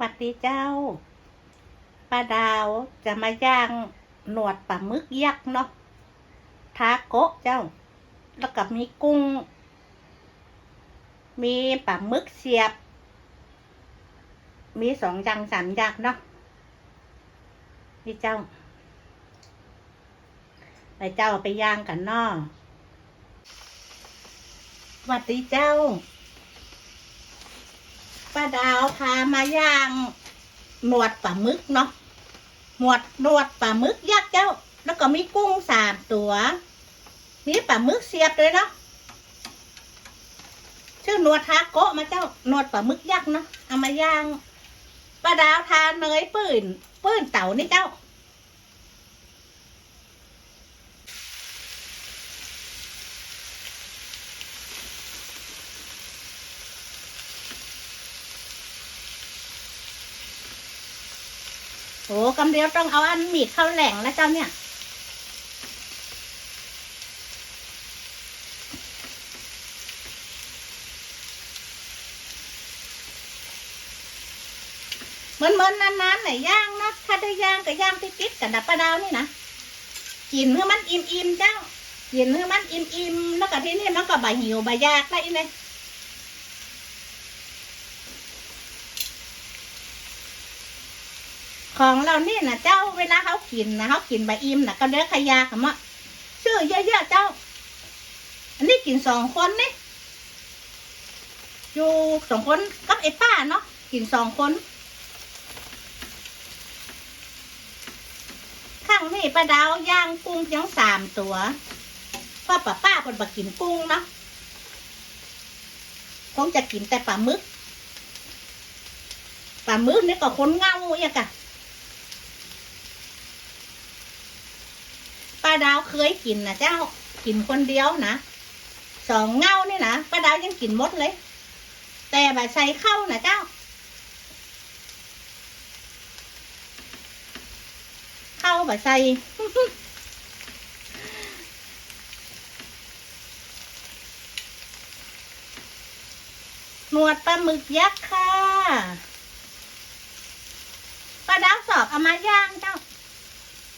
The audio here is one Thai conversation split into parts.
วัสดีเจ้าป้าดาวจะมาย่างหนวดปลาหมึกยักษ์เนาะทาโกะเจ้า แล้วก็มีกุ้ง มีปลาหมึกเสียบ มีสองอย่างสามอย่างเนาะพี่เจ้าไปเจ้าไปย่างกันเนาะสวัสดีเจ้า ป้าดาวพามาย่างหนวดปลาหมึกเนาะหนวดหนวดปลาหมึกยักษ์เจ้า แล้วก็มีกุ้งสามตัว มีปลาหมึกเสียบด้วยเนาะชื่อหนวดทาโกะมาเจ้าหนวดปลาหมึกยักษ์เนาะเอามาย่างป้าดาวทาเนยปืนปืนเต่านี่เจ้า โอ้กำเดียวต้องเอาอันมีดเข้าแหล่งแล้วเจ้าเนี่ย เหมือนเหมือนนานๆไหนย่างนะถ้าได้ย่างก็ย่างติ๊ดๆกันดับปลาดาวนี่นะกินเพื่อมันอิ่มๆเจ้ากินเพื่อมันอิ่มๆแล้วก็ที่นี่มันก็บหิวบยากได้เลย ของเรานี่นะเจ้าเวลาเขากินนะเขากินใบอิ่มนะก็เลือกขยาคำว่าชื่อเยอะๆเจ้า อันนี้กินสองคนนี่อยู่สองคนกับไอ้ป้าเนาะกินสองคน ข้างนี่ป้าดาวย่างกุ้งเพียงสามตัวเพราะป้าป้าคนบกินกุ้งเนาะคงจะกินแต่ปลาหมึกปลาหมึกนี่ก็คนเงาอย่างกะ ป้าดาวเคยกินนะเจ้ากินคนเดียวนะสองเงานี่นะป้าดาวยังกินหมดเลย แต่แบบใส่เข้านะเจ้าเข้าแบบใส่หนวดปลาหมึกยักษ์ค่ะปลาดาวสอบเอามาย่างเจ้า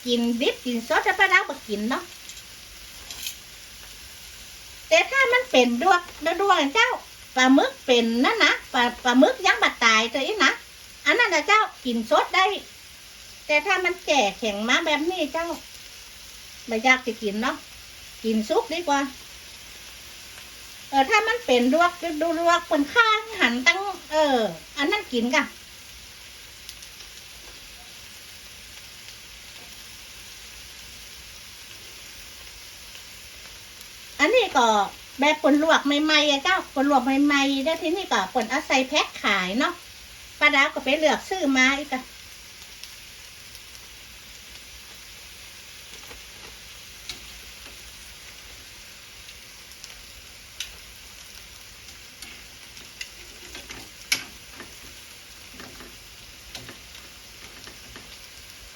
กินดิบกินซอสดแต่ปลาดาวบ่กินเนาะแต่ถ้ามันเป็นดวกดวงเจ้าปลาหมึกเป็นนั่นนะปลาปลาหมึกยังบัดตายตัวนี้นะอันนั้นนะเจ้ากินสดได้ แต่ถ้ามันแก่แข็งมาแบบนี้เจ้าไม่อยากจะกินเนาะกินซุปดีกว่า เออถ้ามันเป็นลวกดูลวกเป็นข้างหันตั้ง เออ อันนั้นกินกันอันนี้ ก็แบบปนลวกใหม่ๆอะเจ้าปนลวกใหม่ๆแล้ที่นี้ก็ปนเอาใส่แพ็คขายเนาะป้าดาวก็ไปเลือกซื้อมาอีกอะ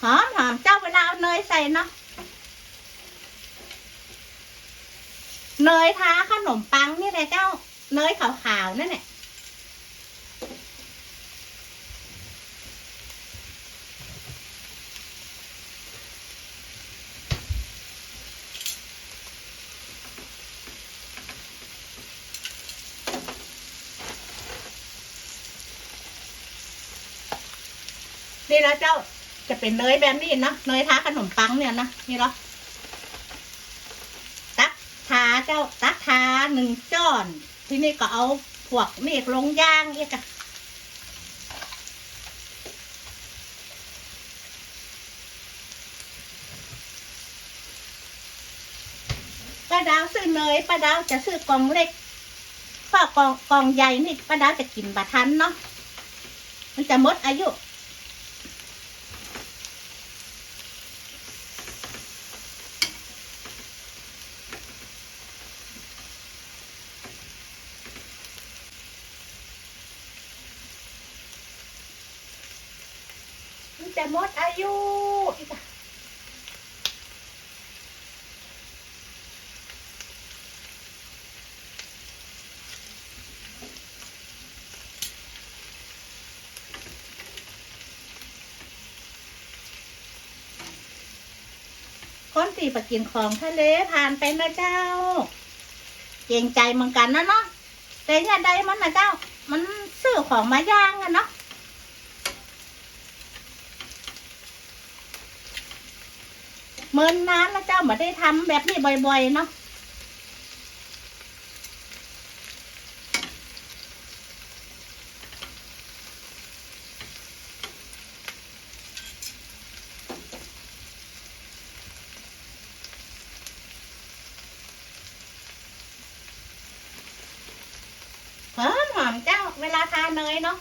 หอมหอมเจ้าเวลาเอาเนยใส่เนาะ เนยทาขนมปังนี่แหละเจ้า เนยขาวๆนั่นแหละนี่นะเจ้าจะเป็นเนยแบบนี้นะเนยทาขนมปังเนี่ยนะนี่เหรอ ตักทา เจ้าตักทาหนึ่งจ้อน ทีนี้ก็เอาพวกเมฆลงย่างอีกอะป้าดาวซื้อเนยป้าดาวจะซื้อกล่องเล็กเพรากล่องกล่องใหญ่นี่ป้าดาวจะกินบะทันเนาะมันจะหมดอายุ แต่มดอายุอีกคนตีปะกินของทะเลผ่านไปนะเจ้า เก่งใจเหมือนกันนะเนาะแต่ยัาใดมันนะเจ้า มันซื้อของมาย่างอะเนาะ เมินนานแล้วเจ้ามาได้ทำแบบนี้บ่อยๆเนาะหอมหอมเจ้าเวลาทานเนยเนาะ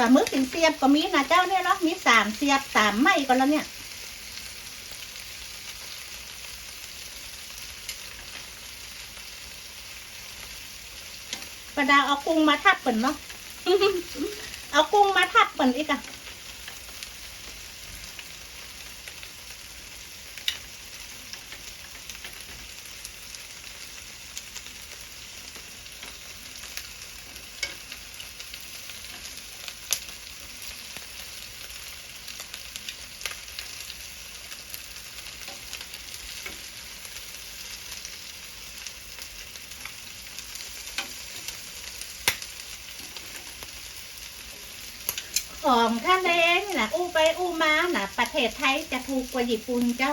ปลาหมึกถึงเสียบก็มีนะเจ้าเนี่ยเนาะมีสามเสียบสามไม่ก็แล้วเนี่ยประดาเอากุ้งมาทับเปิ่นเนาะเอากุ้งมาทับเปิ่นอีกอะ ของทะเลนี่นะอู้ไปอู้มาน่ะประเทศไทยจะถูกกว่าญี่ปุ่นเจ้า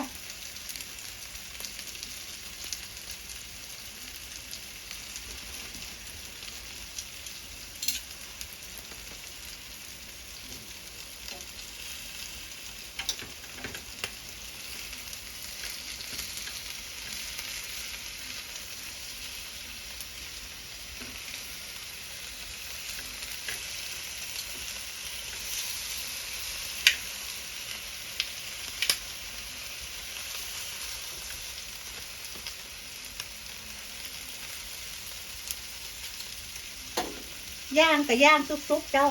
ย่างกับย่างซุกๆเจ้า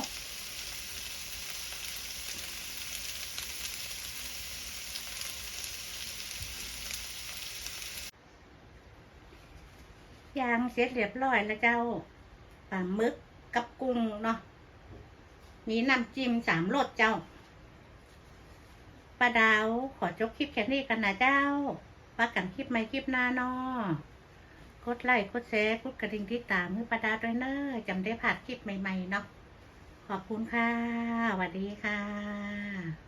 ย่างเสร็จเรียบร้อยแล้วเจ้าปลาหมึกกับกุ้งเนาะ มีน้ำจิ้มสามรสเจ้าปลาดาวขอจบคลิปแค่นี้กันนะเจ้าปากันคลิปใหม่คลิปหน้าเนาะ กดไลค์กดแชร์กดกระดิ่งที่ตามมือประดาด้วยเนอร์จำได้ผ่านคลิปใหม่ ๆ เนาะขอบคุณค่ะสวัสดีค่ะ